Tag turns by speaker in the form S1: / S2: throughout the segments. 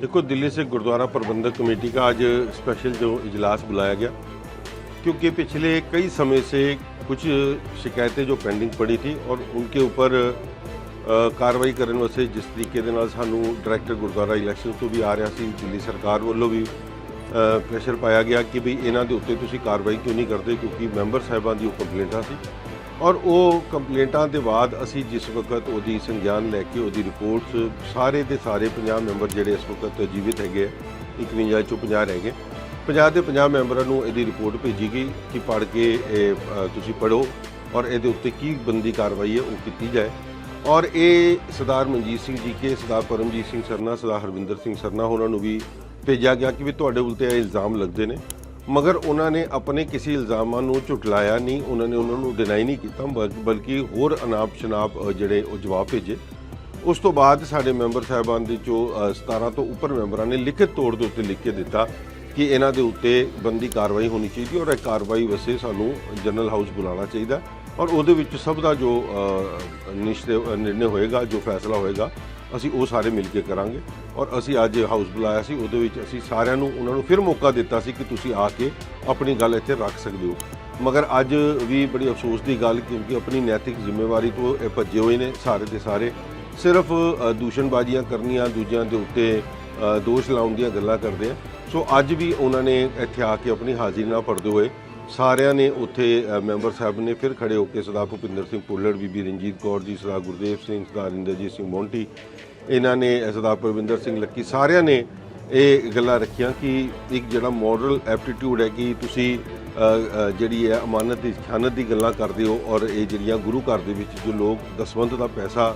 S1: देखो दिल्ली से गुरुद्वारा प्रबंधक कमेटी का आज स्पेशल जो इजलास बुलाया गया क्योंकि पिछले कई समय से कुछ शिकायतें जो पेंडिंग पड़ी थी और उनके ऊपर ਅ, ਕਾਰਵਾਈ ਕਰਨ ਵਾਸਤੇ ਜਿਸ ਤਰੀਕੇ ਦੇ ਨਾਲ ਸਾਨੂੰ ਡਾਇਰੈਕਟਰ ਗੁਰਦੁਆਰਾ ਇਲੈਕਸ਼ਨ ਤੋਂ ਵੀ ਆ ਰਿਹਾ ਸੀ ਦਿੱਲੀ ਸਰਕਾਰ ਵੱਲੋਂ ਵੀ ਪ੍ਰੈਸ਼ਰ ਪਾਇਆ ਗਿਆ ਕਿ ਵੀ ਇਹਨਾਂ ਦੇ ਉੱਤੇ ਤੁਸੀਂ ਕਾਰਵਾਈ ਕਿਉਂ ਨਹੀਂ ਕਰਦੇ ਕਿਉਂਕਿ ਮੈਂਬਰ ਸਾਹਿਬਾਂ ਦੀ ਉਹ ਕੰਪਲੇਂਟਾਂ ਸੀ ਔਰ ਉਹ ਕੰਪਲੇਂਟਾਂ ਦੇ ਬਾਅਦ ਅਸੀਂ ਜਿਸ ਵਕਤ ਉਹਦੀ ਸੰਗਿਆਨ ਲੈ ਕੇ ਉਹਦੀ ਰਿਪੋਰਟਸ ਸਾਰੇ ਦੇ ਸਾਰੇ 50 ਮੈਂਬਰ ਜਿਹੜੇ ਇਸ ਵਕਤ ਜੀਵਿਤ ਹੈਗੇ ਆ, 51 ਚੋਂ 50 ਰਹਿ ਗਏ। 50 ਦੇ 50 ਮੈਂਬਰਾਂ ਨੂੰ ਇਹਦੀ ਰਿਪੋਰਟ ਭੇਜੀ ਗਈ ਕਿ ਪੜ੍ਹ ਕੇ ਇਹ ਤੁਸੀਂ ਪੜ੍ਹੋ ਔਰ ਇਹਦੇ ਉੱਤੇ ਕੀ ਬੰਦੀ ਕਾਰਵਾਈ ਹੈ ਉਹ ਕੀਤੀ ਜਾਏ। ਔਰ ਇਹ ਸਰਦਾਰ ਮਨਜੀਤ ਸਿੰਘ ਜੀ ਕੇ ਸਰਦਾਰ ਪਰਮਜੀਤ ਸਿੰਘ ਸਰਨਾ ਸਰਦਾਰ ਹਰਵਿੰਦਰ ਸਿੰਘ ਸਰਨਾ ਉਹਨਾਂ ਨੂੰ ਵੀ ਭੇਜਿਆ ਗਿਆ ਕਿ ਵੀ ਤੁਹਾਡੇ ਉਲਤੇ ਇਹ ਇਲਜ਼ਾਮ ਲੱਗਦੇ ਨੇ। ਮਗਰ ਉਹਨਾਂ ਨੇ ਆਪਣੇ ਕਿਸੇ ਇਲਜ਼ਾਮਾਂ ਨੂੰ ਝੁਟਲਾਇਆ ਨਹੀਂ ਉਹਨਾਂ ਨੇ ਉਹਨਾਂ ਨੂੰ ਡਿਨਾਈ ਨਹੀਂ ਕੀਤਾ ਬਲਕਿ ਹੋਰ ਅਨਾਪ ਸ਼ਨਾਪ ਜਿਹੜੇ ਉਹ ਜਵਾਬ ਭੇਜੇ। ਉਸ ਤੋਂ ਬਾਅਦ ਸਾਡੇ ਮੈਂਬਰ ਸਾਹਿਬਾਨ ਦੇ ਜੋ ਅ, 17 ਤੋਂ ਉੱਪਰ ਮੈਂਬਰਾਂ ਨੇ ਲਿਖਿਤ ਤੌਰ ਦੇ ਉੱਤੇ ਲਿਖ ਕੇ ਦਿੱਤਾ ਕਿ ਇਹਨਾਂ ਦੇ ਉੱਤੇ ਬੰਦੀ ਕਾਰਵਾਈ ਹੋਣੀ ਚਾਹੀਦੀ ਔਰ ਇਹ ਕਾਰਵਾਈ ਵਸੇ ਸਾਨੂੰ ਜਨਰਲ ਹਾਊਸ ਬੁਲਾਉਣਾ ਚਾਹੀਦਾ ਔਰ ਉਹਦੇ ਵਿੱਚ ਸਭ ਦਾ ਜੋ ਅ, ਨਿਸ਼ਚੈ ਨਿਰਣੇ ਹੋਏਗਾ ਜੋ ਫੈਸਲਾ ਹੋਏਗਾ ਅਸੀਂ ਉਹ ਸਾਰੇ ਮਿਲ ਕੇ ਕਰਾਂਗੇ। ਔਰ ਅਸੀਂ ਅੱਜ ਹਾਊਸ ਬੁਲਾਇਆ ਸੀ, ਉਹਦੇ ਵਿੱਚ ਅਸੀਂ ਸਾਰਿਆਂ ਨੂੰ, ਉਹਨਾਂ ਨੂੰ ਫਿਰ ਮੌਕਾ ਦਿੱਤਾ ਸੀ ਕਿ ਤੁਸੀਂ ਆ ਕੇ ਆਪਣੀ ਗੱਲ ਇੱਥੇ ਰੱਖ ਸਕਦੇ ਹੋ। ਮਗਰ ਅੱਜ ਵੀ ਬੜੀ ਅਫਸੋਸ ਦੀ ਗੱਲ, ਕਿਉਂਕਿ ਆਪਣੀ ਨੈਤਿਕ ਜ਼ਿੰਮੇਵਾਰੀ ਤੋਂ ਇਹ ਭੱਜੇ ਹੋਏ ਨੇ ਸਾਰੇ ਦੇ ਸਾਰੇ। ਸਿਰਫ ਦੂਸ਼ਣਬਾਜ਼ੀਆਂ ਕਰਨੀਆਂ, ਦੂਜਿਆਂ ਦੇ ਉੱਤੇ ਦੋਸ਼ ਲਾਉਣ ਦੀਆਂ ਗੱਲਾਂ ਕਰਦੇ ਆ। ਸੋ ਅੱਜ ਵੀ ਉਹਨਾਂ ਨੇ ਇੱਥੇ ਆ ਕੇ ਆਪਣੀ ਹਾਜ਼ਰੀ ਨਾਲ ਭਰਦੇ ਹੋਏ ਸਾਰਿਆਂ ਨੇ ਉੱਥੇ ਮੈਂਬਰ ਸਾਹਿਬ ਨੇ ਫਿਰ ਖੜੇ ਹੋ ਕੇ ਸਰਦਾਰ ਭੁਪਿੰਦਰ ਸਿੰਘ ਭੁੱਲਰ ਬੀਬੀ ਰਣਜੀਤ ਕੌਰ ਜੀ, ਸਰਦਾਰ ਗੁਰਦੇਵ ਸਿੰਘ, ਸਰਦਾਰ ਇੰਦਰਜੀਤ ਸਿੰਘ ਮੋਂਟੀ ਇਹਨਾਂ ਨੇ ਸਰਦਾਰ ਪਰਵਿੰਦਰ ਸਿੰਘ ਲੱਕੀ, ਸਾਰਿਆਂ ਨੇ ਇਹ ਗੱਲਾਂ ਰੱਖੀਆਂ ਕਿ ਇੱਕ ਜਿਹੜਾ ਮੋਰਲ ਐਪਟੀਟਿਊਡ ਹੈ ਕਿ ਤੁਸੀਂ ਜਿਹੜੀ ਹੈ ਅਮਾਨਤ ਦੀ ਖਿਆਨਤ ਦੀ ਗੱਲਾਂ ਕਰਦੇ ਹੋ ਔਰ ਇਹ ਜਿਹੜੀਆਂ ਗੁਰੂ ਘਰ ਦੇ ਵਿੱਚ ਜੋ ਲੋਕ ਦਸਵੰਧ ਦਾ ਪੈਸਾ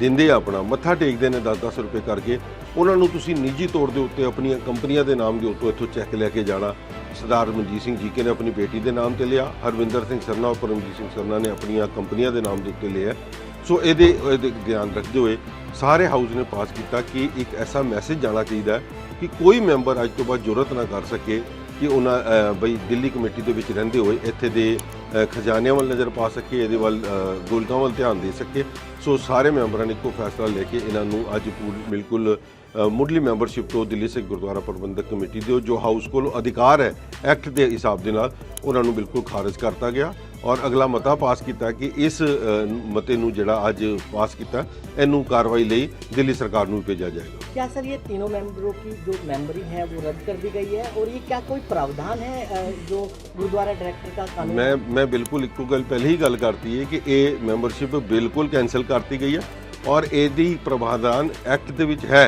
S1: ਦਿੰਦੇ ਆ ਆਪਣਾ, ਮੱਥਾ ਟੇਕਦੇ ਨੇ 10-10 ਰੁਪਏ ਕਰਕੇ, ਉਹਨਾਂ ਨੂੰ ਤੁਸੀਂ ਨਿੱਜੀ ਤੌਰ ਦੇ ਉੱਤੇ ਆਪਣੀਆਂ ਕੰਪਨੀਆਂ ਦੇ ਨਾਮ ਦੇ ਉੱਤੇ ਇੱਥੋਂ ਚੈੱਕ ਲੈ ਕੇ ਜਾਣਾ ਸਰਦਾਰ ਮਨਜੀਤ ਸਿੰਘ ਜੀ ਕੇ ਨੇ ਆਪਣੀ ਬੇਟੀ ਦੇ ਨਾਮ ਤੇ ਲਿਆ ਹਰਵਿੰਦਰ ਸਿੰਘ ਸਰਨਾ ਔਰ ਪਰਮਜੀਤ ਸਿੰਘ ਸਰਨਾ ਨੇ ਆਪਣੀਆਂ ਕੰਪਨੀਆਂ ਦੇ ਨਾਮ ਦੇ ਉੱਤੇ ਲਿਆ। ਸੋ ਇਹਦੇ ਇਹਦੇ ਧਿਆਨ ਰੱਖਦੇ ਹੋਏ ਸਾਰੇ ਹਾਊਸ ਨੇ ਪਾਸ ਕੀਤਾ ਕਿ ਇੱਕ ਐਸਾ ਮੈਸੇਜ ਜਾਣਾ ਚਾਹੀਦਾ ਕਿ ਕੋਈ ਮੈਂਬਰ ਅੱਜ ਤੋਂ ਬਾਅਦ ਜ਼ਰੂਰਤ ਨਾ ਕਰ ਸਕੇ ਕਿ ਉਹਨਾਂ ਬਈ ਦਿੱਲੀ ਕਮੇਟੀ ਦੇ ਵਿੱਚ ਰਹਿੰਦੇ ਹੋਏ ਇੱਥੇ ਦੇ ਖਜ਼ਾਨਿਆਂ ਵੱਲ ਨਜ਼ਰ ਪਾ ਸਕੇ ਇਹਦੇ ਵੱਲ ਅ, ਵੱਲ ਧਿਆਨ ਦੇ ਸਕੇ। ਸੋ ਸਾਰੇ ਮੈਂਬਰਾਂ ਨੇ ਇੱਕੋ ਫੈਸਲਾ ਲੈ ਕੇ ਇਹਨਾਂ ਨੂੰ ਅੱਜ ਪੂਰੀ ਬਿਲਕੁਲ ਮੁੱਢਲੀ ਮੈਂਬਰਸ਼ਿਪ ਤੋਂ ਦਿੱਲੀ ਸਿੱਖ ਗੁਰਦੁਆਰਾ ਪ੍ਰਬੰਧਕ ਕਮੇਟੀ ਦੇ ਜੋ ਹਾਊਸ ਕੋਲ ਅਧਿਕਾਰ ਹੈ ਐਕਟ ਦੇ ਹਿਸਾਬ ਦੇ ਨਾਲ ਉਹਨਾਂ ਨੂੰ ਬਿਲਕੁਲ ਖਾਰਜ ਕਰਤਾ ਗਿਆ ਔਰ ਅਗਲਾ ਮਤਾ ਪਾਸ ਕੀਤਾ ਕਿ ਇਸ ਅ, ਮਤੇ ਨੂੰ ਜਿਹੜਾ ਅੱਜ ਪਾਸ ਕੀਤਾ ਇਹਨੂੰ ਕਾਰਵਾਈ ਲਈ ਦਿੱਲੀ ਸਰਕਾਰ ਨੂੰ ਭੇਜਿਆ ਜਾਏਗਾ
S2: क्या सर ये तीनों मेंबरों की जो मेंबरी है वो रद्द कर दी गई है और ये क्या कोई प्रावधान है अ, जो गुरुद्वारा डायरेक्टर का कानून
S1: ਮੈਂ ਮੈਂ ਬਿਲਕੁਲ ਇੱਕੋ ਗੱਲ ਪਹਿਲੇ ਹੀ ਗੱਲ ਕਰਤੀ ਹੈ ਕਿ ਇਹ ਮੈਂਬਰਸ਼ਿਪ ਬਿਲਕੁਲ ਕੈਨਸਲ ਕਰਤੀ ਗਈ ਹੈ ਔਰ ਇਹਦੀ ਪ੍ਰਭਾਵਦਾਨ ਐਕਟ ਦੇ ਵਿੱਚ ਹੈ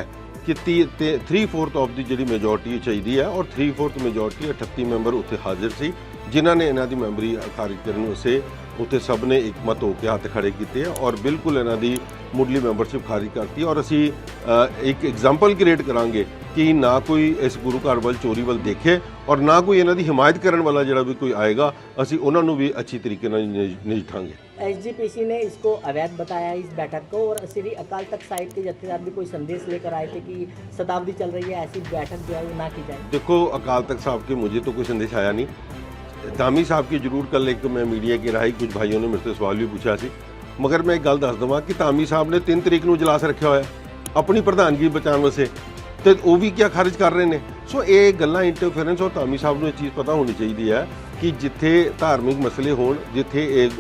S1: ਕਿ 3/4 ਆਫ ਦੀ ਜਿਹੜੀ ਮੈਜੋਰਟੀ ਚਾਹੀਦੀ ਹੈ ਔਰ 3/4 ਮੈਜੋਰਟੀ 38 ਮੈਂਬਰ ਉੱਥੇ ਹਾਜ਼ਰ ਸੀ, ਜਿਨ੍ਹਾਂ ਨੇ ਇਹਨਾਂ ਦੀ ਮੈਂਬਰੀ ਖਾਰਿਜ ਕਰਨ ਵਾਸਤੇ ਉੱਥੇ ਸਭ ਨੇ ਇੱਕਮਤ ਹੋ ਕੇ ਹੱਥ ਖੜੇ ਕੀਤੇ ਆ ਔਰ ਬਿਲਕੁਲ ਇਹਨਾਂ ਦੀ ਮੁੱਢਲੀ ਮੈਂਬਰਸ਼ਿਪ ਖਾਰਿਜ ਕਰਤੀ ਔਰ ਅਸੀਂ ਅ, ਇੱਕ ਐਗਜ਼ਾਮਪਲ ਕ੍ਰੀਏਟ ਕਰਾਂਗੇ ਕਿ ਨਾ ਕੋਈ ਇਸ ਗੁਰੂ ਘਰ ਵੱਲ ਚੋਰੀ ਵੱਲ ਦੇਖੇ ਔਰ ਨਾ ਕੋਈ ਇਹਨਾਂ ਦੀ ਹਿਮਾਇਤ ਕਰਨ ਵਾਲਾ ਜਿਹੜਾ ਵੀ ਕੋਈ ਆਏਗਾ ਅਸੀਂ ਉਹਨਾਂ ਨੂੰ ਵੀ ਅੱਛੀ ਤਰੀਕੇ ਨਾਲ ਨਜ- ਨਜਿੱਠਾਂਗੇ
S2: एसजीपीसी ने इसको अवैध बताया इस बैठक को और श्री अकाल तख्त साहिब के जत्थेदार भी कोई संदेश लेकर आए थे कि शताब्दी चल रही है ऐसी बैठक जो है वो ना की जाए
S1: देखो अकाल तख्त साहब के मुझे तो कोई संदेश आया नहीं ਧਾਮੀ ਸਾਹਿਬ की ਜ਼ਰੂਰ ਕੱਲ ਇੱਕ ਮੈਂ ਮੀਡੀਆ ਕੇ ਰਾਹੀਂ ਕੁਝ ਭਾਈਆਂ ਨੇ ਮੇਰੇ ਤੋਂ ਸਵਾਲ ਵੀ ਪੁੱਛਿਆ ਸੀ ਮਗਰ ਮੈਂ ਇੱਕ ਗੱਲ ਦੱਸ ਦਵਾਂ ਕਿ ਧਾਮੀ ਸਾਹਿਬ ਨੇ 3 ਤਰੀਕ ਨੂੰ ਜਲਾਸ ਰੱਖਿਆ ਹੋਇਆ ਆਪਣੀ ਪ੍ਰਧਾਨਗੀ ਬਚਾਉਣ ਵਾਸਤੇ ਤੇ ਉਹ ਵੀ ਕਿਆ ਖਰਚ ਕਰ ਰਹੇ ਨੇ ਸੋ ਇਹ ਗੱਲਾਂ ਇੰਟਰਫੇਰੈਂਸ ਔਰ ਧਾਮੀ ਸਾਹਿਬ ਨੂੰ ਇਹ ਚੀਜ਼ ਪਤਾ ਹੋਣੀ ਚਾਹੀਦੀ ਹੈ ਕਿ ਜਿੱਥੇ ਧਾਰਮਿਕ ਮਸਲੇ ਹੋਣ, ਜਿੱਥੇ ਇਹ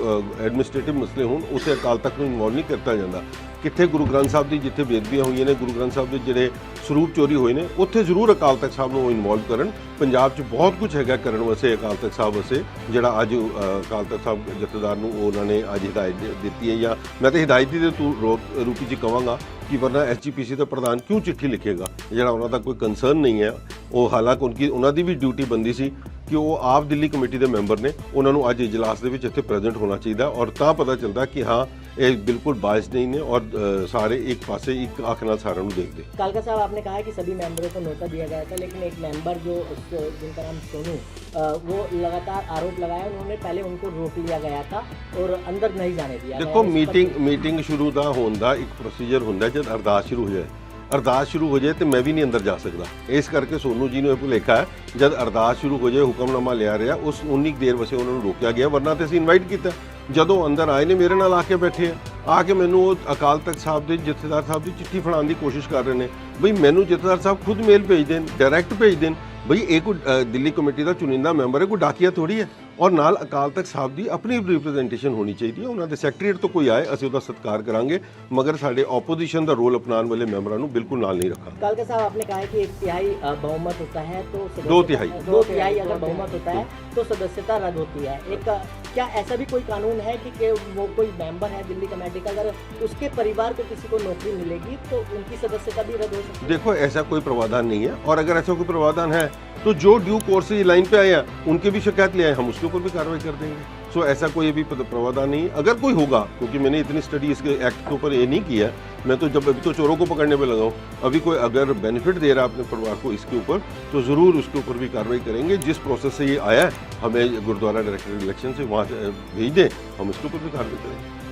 S1: ਐਡਮਿਨਿਸਟ੍ਰੇਟਿਵ ਮਸਲੇ ਹੋਣ, ਉੱਥੇ ਅਕਾਲ ਤਖਤ ਨੂੰ ਇਨਵੋਲਵ ਨਹੀਂ ਕੀਤਾ ਜਾਂਦਾ। ਕਿੱਥੇ ਗੁਰੂ ਗ੍ਰੰਥ ਸਾਹਿਬ ਦੀ ਜਿੱਥੇ ਬੇਦਬੀਆਂ ਹੋਈਆਂ ਨੇ, ਗੁਰੂ ਗ੍ਰੰਥ ਸਾਹਿਬ ਦੇ ਜਿਹੜੇ ਸਰੂਪ ਚੋਰੀ ਹੋਏ ਨੇ, ਉੱਥੇ ਜ਼ਰੂਰ ਅਕਾਲ ਤਖਤ ਸਾਹਿਬ ਨੂੰ ਇਨਵੋਲਵ ਕਰਨ। ਪੰਜਾਬ 'ਚ ਬਹੁਤ ਕੁਝ ਹੈਗਾ ਕਰਨ ਵਾਸਤੇ ਅਕਾਲ ਤਖਤ ਸਾਹਿਬ ਵਾਸਤੇ, ਜਿਹੜਾ ਅੱਜ ਅਕਾਲ ਤਖਤ ਸਾਹਿਬ ਜਥੇਦਾਰ ਨੂੰ ਉਹਨਾਂ ਨੇ ਅੱਜ ਹਦਾਇਤ ਦਿੱਤੀ ਹੈ ਜਾਂ ਮੈਂ ਤਾਂ ਹਦਾਇਤ ਦੀ ਤੇ ਤੂੰ ਰੂਪ- ਰੂਪੀ 'ਚ ਕਵਾਂਗਾ ਕਿ ਵਰਨਾ ਐਸਜੀਪੀਸੀ ਦਾ ਪ੍ਰਧਾਨ ਕਿਉਂ ਚਿੱਠੀ ਲਿਖੇਗਾ? ਜਿਹੜਾ ਉਹਨਾਂ ਦਾ ਕੋਈ ਕੰਸਰਨ ਨਹੀਂ ਹੈ, ਉਹ ਹਾਲਾਂਕਿ ਉਨਕੀ ਉਹਨਾਂ ਦੀ ਵੀ ਡਿਊਟੀ ਬੰਦੀ ਸੀ ਕਿ ਉਹ ਆਪ ਦਿੱਲੀ ਕਮੇਟੀ ਦੇ ਮੈਂਬਰ ਨੇ ਉਹਨਾਂ ਨੂੰ ਅੱਜ ਇਜਲਾਸ ਦੇ ਵਿੱਚ ਇੱਥੇ ਪ੍ਰੈਜ਼ੈਂਟ ਹੋਣਾ ਚਾਹੀਦਾ ਔਰ ਤਾਂ ਪਤਾ ਚੱਲਦਾ ਕਿ ਹਾਂ ਇਹ ਬਿਲਕੁਲ ਬਾਇਸ ਨਹੀਂ ਨੇ ਔਰ ਅ, ਸਾਰੇ ਇੱਕ ਪਾਸੇ ਇੱਕ ਅੱਖ ਨਾਲ ਸਾਰਿਆਂ ਨੂੰ ਦੇਖਦੇ
S2: कालका साहब आपने कहा है कि सभी मेंबरों को न्योता दिया गया था लेकिन एक मेंबर जो उस जिनका नाम सोनू अ, वो लगातार आरोप लगाया उन्होंने पहले उनको रोक लिया गया था और अंदर नहीं जाने दिया
S1: ਦੇਖੋ
S2: गया। इस पर-
S1: ਮੀਟਿੰਗ ਮੀਟਿੰਗ ਸ਼ੁਰੂ ਦਾ ਹੋਣ ਦਾ ਇੱਕ ਪ੍ਰੋਸੀਜਰ ਹੁੰਦਾ ਜਦ ਅਰਦਾਸ ਸ਼ੁਰੂ ਹੋ ਜਾਏ ਅਰਦਾਸ ਸ਼ੁਰੂ ਹੋ ਜਾਏ ਤੇ ਮੈਂ ਵੀ ਨਹੀਂ ਅੰਦਰ ਜਾ ਸਕਦਾ। ਇਸ ਕਰਕੇ ਸੋਨੂ ਜੀ ਨੂੰ ਇਹ ਭੁਲੇਖਾ ਹੈ, ਜਦ ਅਰਦਾਸ ਸ਼ੁਰੂ ਹੋ ਜਾਏ ਹੁਕਮਨਾਮਾ ਲਿਆ ਰਿਹਾ, ਉਸ ਉਨੀ ਕੁ ਦੇਰ ਵਸੇ ਉਹਨਾਂ ਨੂੰ ਰੋਕਿਆ ਗਿਆ, ਵਰਨਾ ਤੇ ਅਸੀਂ ਇਨਵਾਈਟ ਕੀਤਾ। ਜਦੋਂ ਅੰਦਰ ਆਏ ਨੇ, ਮੇਰੇ ਨਾਲ ਆ ਕੇ ਬੈਠੇ ਆ। ਆ ਕੇ ਮੈਨੂੰ ਉਹ ਅਕਾਲ ਤਖਤ ਸਾਹਿਬ ਦੇ, ਜਥੇਦਾਰ ਸਾਹਿਬ ਦੀ ਚਿੱਠੀ ਫੜਾਉਣ ਦੀ ਕੋਸ਼ਿਸ਼ ਕਰ ਰਹੇ ਨੇ। ਬਈ ਮੈਨੂੰ ਜਥੇਦਾਰ ਸਾਹਿਬ ਖੁਦ ਮੇਲ ਭੇਜ ਦੇਣ ਡਾਇਰੈਕਟ ਭੇਜ ਦੇਣ। ਬਈ ਇਹ ਕੋਈ ਦਿੱਲੀ ਕਮੇਟੀ ਦਾ ਚੁਣਿੰਦਾ ਮੈਂਬਰ ਹੈ, ਕੋਈ ਡਾਕੀਆ ਥੋੜੀ ਹੈ। ਔਰ ਨਾਲ ਅਕਾਲ ਤਖਤ ਸਾਹਿਬ ਦੀ ਆਪਣੀ ਰਿਪਰੈਜ਼ੈਂਟੇਸ਼ਨ ਹੋਣੀ ਚਾਹੀਦੀ ਹੈ ਉਹਨਾਂ ਦੇ ਸੈਕਟਰੀਏਟ ਤੋਂ ਕੋਈ ਆਏ ਅਸੀਂ ਉਹਦਾ ਸਤਿਕਾਰ ਕਰਾਂਗੇ ਮਗਰ ਸਾਡੇ ਆਪੋਜੀਸ਼ਨ ਦਾ ਰੋਲ ਅਪਣਾਉਣ ਵਾਲੇ ਮੈਂਬਰਾਂ ਨੂੰ ਬਿਲਕੁਲ ਨਾਲ ਨਹੀਂ ਰੱਖਾਂਗੇ
S2: कालका साहब आपने कहा है कि एक तिहाई अ, बहुमत होता है तो सदस्यता-
S1: दो तिहाई।
S2: दो तिहाई अगर बहुमत होता है तो सदस्यता रद्द होती है एक अ, क्या ऐसा भी कोई कानून है कि, कि वो कोई मेंबर है दिल्ली कमेटी का अगर उसके परिवार को किसी को नौकरी मिलेगी तो उनकी सदस्यता भी रद्द हो सकती है
S1: देखो ऐसा कोई प्रावधान नहीं है और अगर ऐसा कोई प्रावधान है तो जो ड्यू कोर्स से लाइन पे आए हैं उनकी भी शिकायत ले आए हम उसके ऊपर भी कार्रवाई कर देंगे। सो ऐसा कोई अभी प्रावधान नहीं। अगर कोई होगा, क्योंकि मैंने इतनी स्टडी इसके एक्ट के ऊपर ये नहीं किया, मैं तो जब, अभी तो चोरों को पकड़ने पे लगा अभी कोई अगर बेनिफिट दे रहा है अपने परिवार को इसके ऊपर तो ज़रूर उसके ऊपर भी कार्रवाई करेंगे। जिस प्रोसेस से ये आया है हमें गुरुद्वारा डायरेक्टर इलेक्शन से वहाँ भेज दें, हम इसके ऊपर भी कार्रवाई करेंगे।